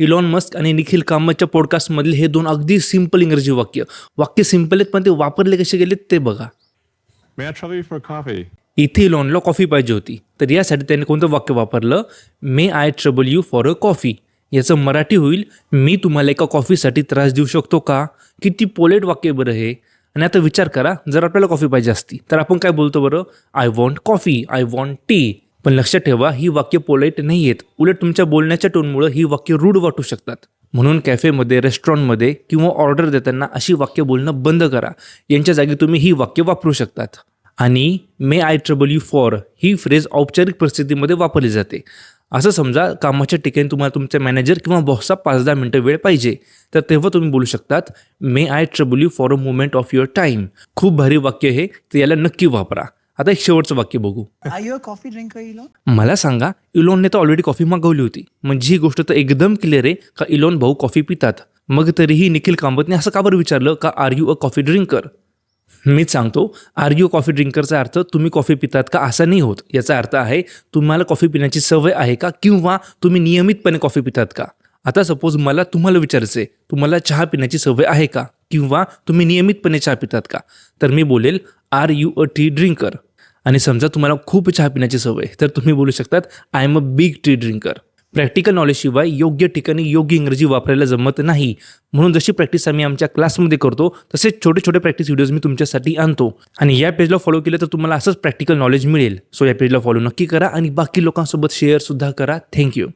Elon Musk आणि निखिल कामतच्या पॉडकास्टमधील हे दोन अगदी सिंपल इंग्रजी वाक्य. वाक्य सिंपल आहेत पण ते वापरले कसे गेलेत ते बघा? इथे इलॉनला कॉफी पाहिजे होती. तर यासाठी त्याने कोणतं वाक्य वापरलं? May I trouble you for a coffee याचं मराठी होईल मी तुम्हाला एका कॉफीसाठी त्रास देऊ शकतो का? किती पोलेट वाक्य बरं हे? आणि आता विचार करा जर आपल्याला कॉफी पाहिजे असती तर आपण काय बोलतो बरं? I want coffee I want tea पण लक्षात ठेवा ही वाक्य पोलाईट नाही आहेत उलट तुमच्या बोलण्याच्या टोनमुळं ही वाक्य रूढ वाटू शकतात. म्हणून कॅफेमध्ये रेस्टॉरंटमध्ये किंवा ऑर्डर देताना अशी वाक्य बोलणं बंद करा. यांच्या जागी तुम्ही ही वाक्य वापरू शकतात. आणि may I trouble you for he phrase औपचारिक परिस्थितीमध्ये वापरली जाते. असं समजा कामाच्या ठिकाणी तुम्हाला तुमच्या मॅनेजर किंवा बॉसचा पाच दहा मिनटं वेळ पाहिजे तर तेव्हा तुम्ही बोलू शकतात may I trouble you for a moment of your time खूप भारी वाक्य हे तर याला नक्की वापरा. आता एक शेवटचं वाक्य बघू. Drinker, Elon? मला सांगा इलॉनने तर ऑलरेडी कॉफी मागवली होती. म्हणजे ही गोष्ट तर एकदम क्लिअर आहे का इलॉन भाऊ कॉफी पितात? मग तरीही निखिल कामतने असं का बरं विचारलं का are you a coffee drinker मीच सांगतो आर यू कॉफी ड्रिंकरचा अर्थ तुम्ही कॉफी पितात का असा नाही होत. याचा अर्थ आहे तुम्हाला कॉफी पिण्याची सवय आहे का किंवा तुम्ही नियमितपणे कॉफी पितात का? आता सपोज मला तुम्हाला विचारायचं तुम्हाला चहा पिण्याची सवय आहे का? किंवा तुम्ही नियमितपणे चहा पितात का? तर मी बोलेल are you a tea drinker आणि समजा तुम्हाला खूप चहा पिण्याची सवय तर तुम्ही बोलू शकतात I am a big tea drinker practical नॉलेजशिवाय योग्य ठिकाणी योग्य इंग्रजी वापरायला जमत नाही. म्हणून जशी प्रॅक्टिस आम्ही आमच्या क्लासमध्ये करतो तसेच छोटे छोटे प्रॅक्टिस व्हिडिओज मी तुमच्यासाठी आणतो. आणि या पेजला फॉलो केलं तर तुम्हाला असंच प्रॅक्टिकल नॉलेज मिळेल. सो या पेजला फॉलो नक्की करा आणि बाकी लोकांसोबत शेअरसुद्धा करा. थँक्यू